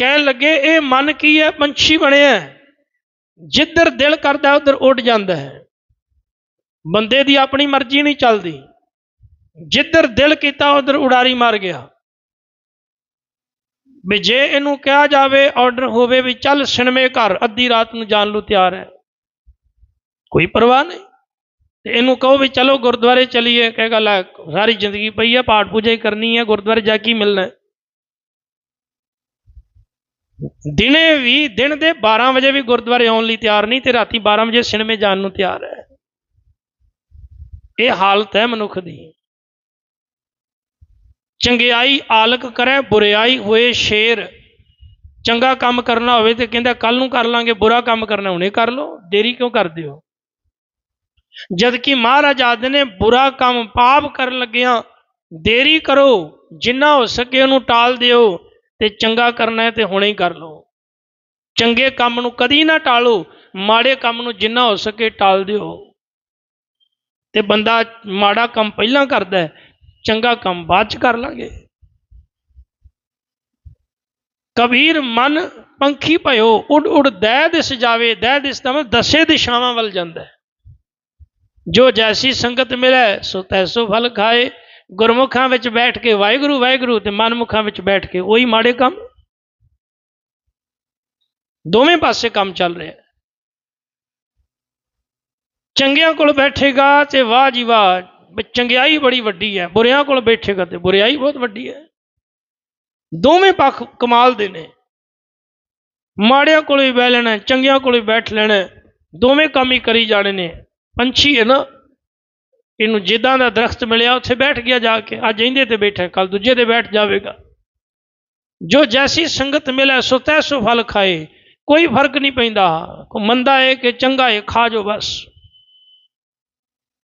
کہہ لگے اے من کی ہے پنچھی بنے ہیں جدر دل کرتا ادھر اڈ جاندہ ہے بندے دی اپنی مرضی نہیں دی جدر دل کیا ادھر اڑاری مار گیا بے جے انہوں کیا جاوے آرڈر ہووے ہو چل سنمے گھر ادھی رات نو جان لو تیار ہے کوئی پرواہ نہیں انہوں کہو بھی چلو گردوارے چلیے گا لائک ساری جندگی پہی ہے پاٹ پوجہ ہی کرنی ہے گردوارے جا کی ملنا ہے ਦਿਨੇ ਵੀ ਦਿਨ ਦੇ 12 ਵਜੇ ਵੀ ਗੁਰਦੁਆਰੇ ਆਉਣ ਲਈ ਤਿਆਰ ਨਹੀਂ ਤੇ ਰਾਤੀ 12 ਵਜੇ ਸਿਨੇਮੇ ਜਾਣ ਨੂੰ ਤਿਆਰ ਹੈ ਇਹ ਹਾਲਤ ਹੈ ਮਨੁੱਖ ਦੀ ਚੰਗਿਆਈ ਆਲਕ ਕਰੇ ਬੁਰਿਆਈ ਹੋਏ ਸ਼ੇਰ ਚੰਗਾ ਕੰਮ ਕਰਨਾ ਹੋਵੇ ਤੇ ਕਹਿੰਦਾ ਕੱਲ ਨੂੰ ਕਰ ਲਾਂਗੇ ਬੁਰਾ ਕੰਮ ਕਰਨਾ ਹੁਣੇ ਕਰ ਲੋ ਦੇਰੀ ਕਿਉਂ ਕਰਦੇ ਹੋ ਜਦ ਕਿ ਮਹਾਰਾਜ ਆਦ ਨੇ ਬੁਰਾ ਕੰਮ ਪਾਪ ਕਰਨ ਲੱਗਿਆਂ ਦੇਰੀ ਕਰੋ ਜਿੰਨਾ ਹੋ ਸਕੇ ਉਹਨੂੰ ਟਾਲ ਦਿਓ ਤੇ ਚੰਗਾ ਕਰਨਾ ਹੈ ਤੇ ਹੁਣੇ ਹੀ ਕਰ ਲਓ ਚੰਗੇ ਕੰਮ ਨੂੰ ਕਦੀ ਨਾ ਟਾਲੋ ਮਾੜੇ ਕੰਮ ਨੂੰ ਜਿੰਨਾ ਹੋ ਸਕੇ ਟਾਲ ਦਿਓ ਤੇ ਬੰਦਾ ਮਾੜਾ ਕੰਮ ਪਹਿਲਾਂ ਕਰਦਾ ਚੰਗਾ ਕੰਮ ਬਾਅਦ ਚ ਕਰ ਲਾਂਗੇ ਕਬੀਰ ਮਨ ਪੰਖੀ ਭਇਓ ਉਡ ਉਡ ਦਹਿ ਦਿਸ ਜਾਵੇ ਦਹਿ ਦਿਸ ਤਾਂ ਦਸੇ ਦਿਸ਼ਾਵਾਂ ਵੱਲ ਜਾਂਦਾ ਜੋ ਜੈਸੀ ਸੰਗਤ ਮਿਲੇ ਸੋ ਤੈਸੋ ਫਲ ਖਾਏ گرمکھاں وچ بیٹھ کے وائی وائی گرو گرو تے واحرو وچ بیٹھ کے وہی ماڑے کام دو میں پاس سے کام چل رہے ہیں چنگیاں کل بیٹھے گا تے واہ جی واہ چنگیائی بڑی وڈی ہے بریاں کل بیٹھے گا تو بریائی بہت وڈی ہے دو میں پاس کمال دینے دی کل بیٹھ لینے چنگیاں کل بیٹھ لینے دو میں کام ہی کری جانے نے پنچھی ہے نا انہوں یہ دا درخت ملے اتنے بیٹھ گیا جا کے آج اجنے پہ بیٹھے کال دجھے پہ بیٹھ جاوے گا جو جیسی سنگت ملے سو تیسو فل کھائے کوئی فرق نہیں پہندہ مندہ ہے کہ چنگا ہے کھا جو بس